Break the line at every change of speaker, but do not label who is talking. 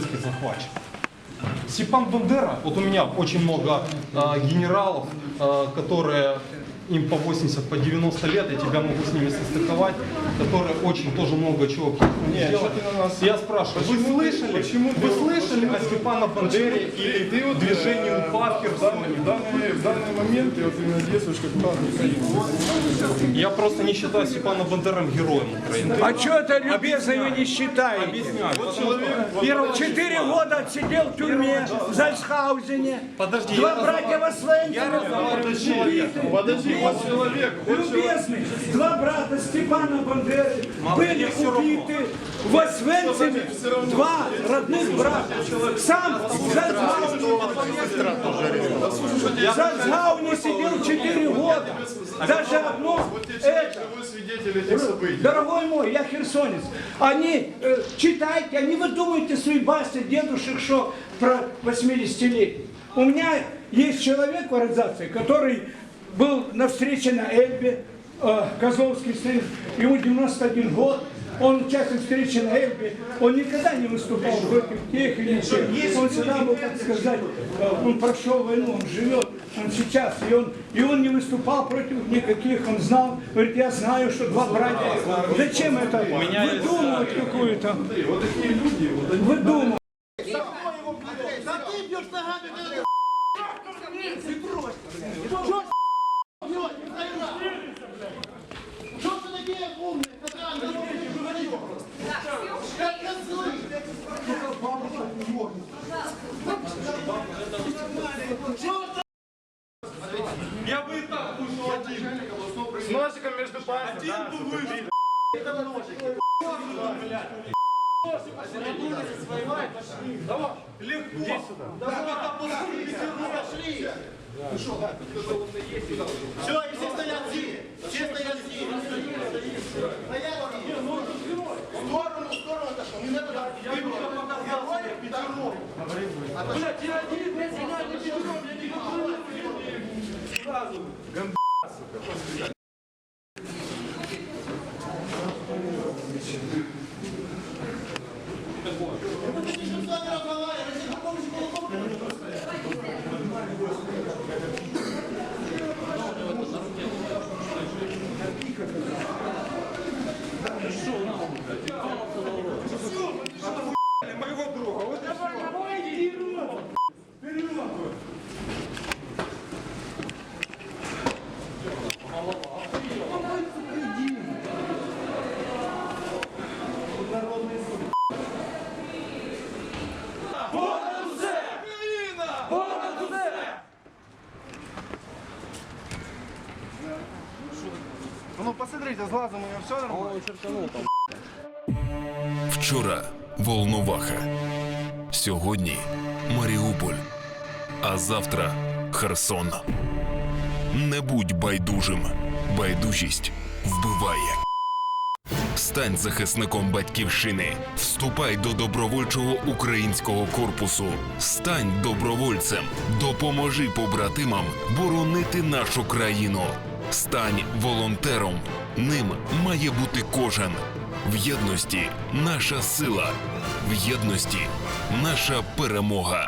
захватчик. Степан Бандера, вот у меня очень много а, генералов, а, которые им по 80, по 90 лет, я тебя могу с ними состыковать, которые очень тоже много чего
Не,
сделали.
что ты на нас-
Я спрашиваю, вы
Почему ты-
слышали,
почему
вы
ты-
слышали о Степана Бандере или
Ты вот
движении
э,
УПА в
в
Херсоне?
данный, в данный, в данный момент ты вот именно действуешь как Украины.
Я просто не считаю Степана Бандером героем Украины.
А что это любезно вы не считаете?
Объясняю.
Вот человек,
Первого
Четыре года отсидел в тюрьме в Зальцхаузене.
Подожди,
Два
я
братья Восвенцева.
подожди, вот человек,
Любезный, два брата Степана Бандеры были убиты в Освенциме. Два родных брата. Сам. В Зальцхаузе сидел четыре года. Даже одно это.
живой свидетель этих событий.
Дорогой мой, я херсонец. Они, э, читайте, они выдумывайте свои басни дедушек, что про 80-летних. У меня есть человек в организации, который был на встрече на Эльбе, э, Козловский сын, ему 91 год, он участник встречи на Эльбе, он никогда не выступал против тех или тех. Он всегда был, так сказать, э, он прошел войну, он живет, он сейчас, и он, и он не выступал против никаких, он знал, говорит, я знаю, что два братья. Зачем это выдумывать какую-то?
Вот такие люди, вот они
Выдумывать.
Что ты такие умные? Как козлы!
Я бы и так вышел один.
с между пальцами. да,
Легко.
Все, и все стоят здесь. Все стоят здесь. Стоят здесь. В сторону, в сторону отошел. Не надо так. Героев Петров. Блядь, я один, блядь, я не Петров, я не
está gravando
Ну посмотрите, с глазом у него все нормально.
Вчора Волноваха. Сьогодні Маріуполь. А завтра Херсон. Не будь байдужим. Байдужість вбиває. Стань захисником батьківщини. Вступай до добровольчого українського корпусу. Стань добровольцем. Допоможи побратимам боронити нашу країну. Стань волонтером. Ним має бути кожен. В єдності наша сила. В єдності наша перемога.